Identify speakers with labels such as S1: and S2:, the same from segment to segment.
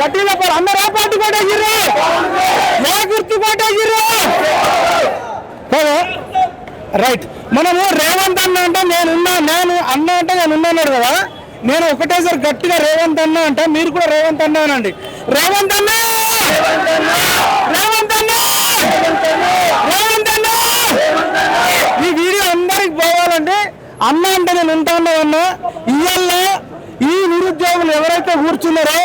S1: గట్టిగా చెప్పాలి అందరూ ఏ పార్టీ కొట్టేసిర్రు. ఏ గుర్తు కొట్టేసిర్రు. రైట్. మనము రేవంత్ అన్న అంటే నేనున్నా నేను అన్న అంటే నేను ఉన్నాడు కదా. నేను ఒకటేసారి గట్టిగా రేవంత్ అన్న అంటే మీరు కూడా రేవంత్ అన్న అనండి. రేవంత్ అన్న! రేవంత్ అన్న! రేవంత్ అన్న! ఈ వీడియో అందరికి పోవాలంటే అన్న అంటే నేను ఉంటాను అన్న? ఇవాళ ఈ నిరుద్యోగులు ఎవరైతే కూర్చున్నారో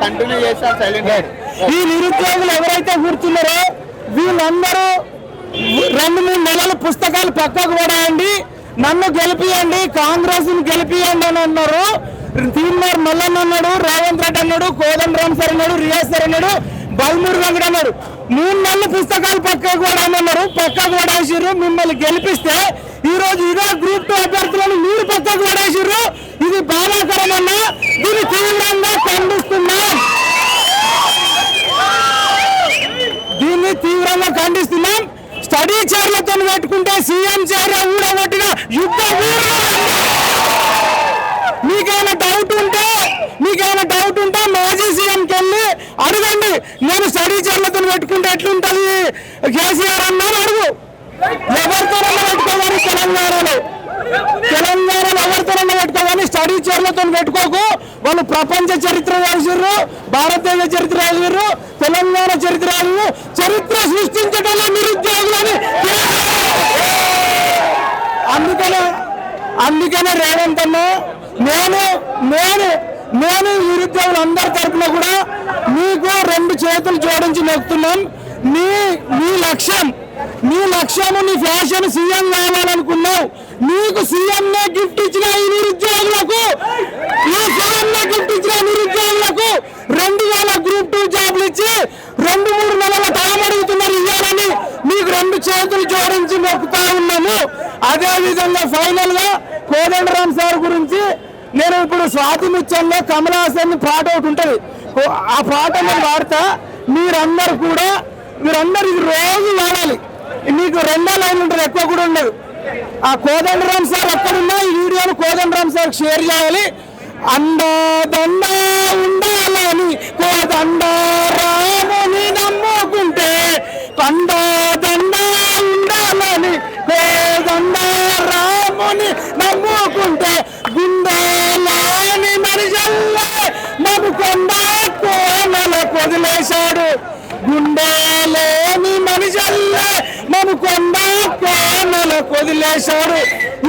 S2: కంటిన్యూ చేస్తాను సైలెంట్
S1: ఈ నిరుద్యోగులు ఎవరైతే కూర్చున్నారో వీళ్ళందరూ రెండు మూడు నెలల పుస్తకాలు పక్కకు పడేయండి నన్ను గెలిపియండి కాంగ్రెస్ గెలిపియండి అని అన్నారు. తీన్మార్ మల్లన్న అన్నాడు రేవంత్ రెడ్డి అన్నాడు కోదండ రామ్ సార్ అన్నాడు రియాజ్ సార్ అన్నాడు బల్మూరు వెంకట అన్నాడు. మూడు నెలల పుస్తకాలు పక్కకు పడమన్నారు పక్కకు పడేసిర్రు. మిమ్మల్ని గెలిపిస్తే ఈ రోజు ఇదే గ్రూప్ టూ అభ్యర్థులను మీరు పక్కకు పడేసిర్రు. ఇది బాధాకరం అన్నా. దీన్ని తీవ్రంగా ఖండిస్తున్నాం. దీన్ని తీవ్రంగా ఖండిస్తున్నాం. స్టడీ చైర్లతో పెట్టుకుంటే సీఎం చైర్ ఊడగొట్టిన యుద్ధ మీకేమైనా డౌట్ ఉంటే మీకేమైనా డౌట్ ఉంటే మాజీ సీఎంకి వెళ్ళి అడగండి. నేను స్టడీ చైర్లతో పెట్టుకుంటే ఎట్లుంటది? కేసీఆర్ అన్నారు అడుగు. ఎవరితో పెట్టుకోవాలి తెలంగాణలో. తెలంగాణలో ఎవరితో పెట్టుకోవాలి స్టడీ చైర్లతో పెట్టుకోకు. వాళ్ళు ప్రపంచ చరిత్ర రాసిర్రు భారతదేశ చరిత్ర రాసిర్రు తెలంగాణ చరిత్ర రాసిర్రు. చరిత్ర సృష్టించడంలో నిరుద్యోగులని అందుకనే అందుకనే రేవంత్ అన్న నేను నేను నేను నిరుద్యోగులు అందరి తరపున కూడా మీకు రెండు చేతులు జోడించి నొక్కుతున్నాం. మీ మీ లక్ష్యం నీ లక్ష్యము నీ ఫ్యాషన్ సీఎం కావాలనుకున్నావు. నీకు సీఎం గిఫ్ట్ ఇచ్చిన ఈ నిరుద్యోగులకు ఈ సీఎం గిఫ్ట్ ఇచ్చిన నిరుద్యోగులకు రెండు వేల గ్రూప్ టూ జాబ్లు ఇచ్చి రెండు మూడు నెలల టైం ఇవ్వాలని మీకు రెండు చేతులు జోడించి మొక్కుతా ఉన్నాము. అదే విధంగా ఫైనల్గా కోదండరామ్ సార్ గురించి నేను ఇప్పుడు స్వాతి ముత్యంలో కమలాసన్ పాట ఒకటి ఉంటది. ఆ పాట నేను వాడతా మీరందరూ కూడా మీరందరూ ఇది రోజు వాడాలి. మీకు రెండో లైన్ ఉంటుంది ఎక్కువ కూడా ఉండదు. ఆ కోదండరామ్ సార్ ఎక్కడున్నా ఈ వీడియోను కోదండరామ్ సార్ షేర్ చేయాలి. అండదండ ఉండాలని కోదండ రాముని నమ్ముకుంటే కండదండ ఉండాలని కోదండరాముని నమ్ముకుంటే గుండాలని మనిషల్లే నమ్ముకొండ కోనల చేశాడు. గుండెలేని మనిషల్లే కొండ కోనల కొదిలేశాడు.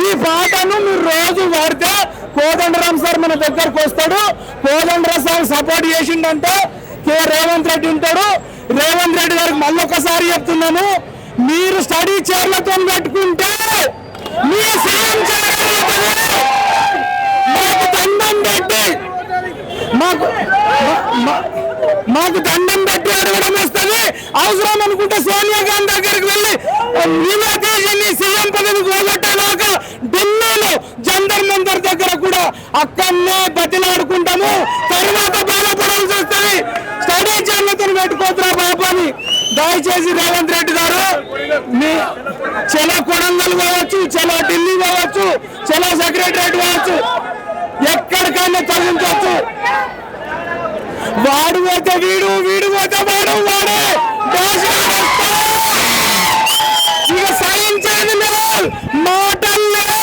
S1: ఈ పాటను మీరు రోజు వాడితే కోదండరామ్ సార్ మన దగ్గరకు వస్తాడు. కోదండరామ్ సార్ సపోర్ట్ చేసిండంటే కె రేవంత్ రెడ్డి ఉంటాడు. రేవంత్ రెడ్డి గారికి మళ్ళీ ఒకసారి చెప్తున్నాము మీరు స్టడీ చైర్లతో పెట్టుకుంటే మీ సీఎం చేయగలుగుతారు. మాకు దండం పెట్టి మాకు మాకు దండం పెట్టి అడగడం వస్తుంది. అవసరం అనుకుంటే సోనియా గాంధీ దగ్గరికి వెళ్ళి మీనా దేశాన్ని సీఎం పదవి పోగొట్టేలాగా ఢిల్లీలో జందర్ మందర్ దగ్గర కూడా అక్కడనే బతిలాడుకుంటాము. తర్వాత బాధపడాల్సి వస్తుంది. స్టడీ జన్మతను పెట్టుకోతున్నా బాబాని దయచేసి రేవంత్ రెడ్డి గారు మీ చలో కొడంగల్ పోవచ్చు చాలా ఢిల్లీ పోవచ్చు చాలా సెక్రటరేట్ పోవచ్చు ఎక్కడికైనా తగ్గించవచ్చు వాడు పోతే వీడు వీడు పోతే వాడు వాడే! ఇక సహించేది లేదు మాటలు లేవు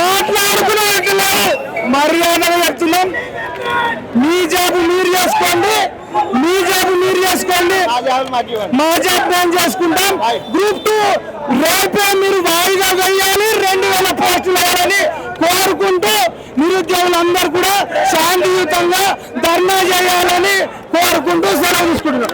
S1: మాట్లాడుకునేది లేవు మర్యాదగా చెప్తున్నాం. మీ జాబు మీరు చేసుకోండి. మీ జాబు మీరు చేసుకోండి. మా జాబ్ మేము చేసుకుంటాం. గ్రూప్ టూ రేపే మీరు వాయిదా వేయాలి. రెండు వేల పోస్టులు కోరుకుంటూ నిరుద్యోగులందరూ కూడా శాంతియుతంగా ధర్నా చేయాలని కోరుకుంటూ సెలవు తీసుకుంటున్నాం.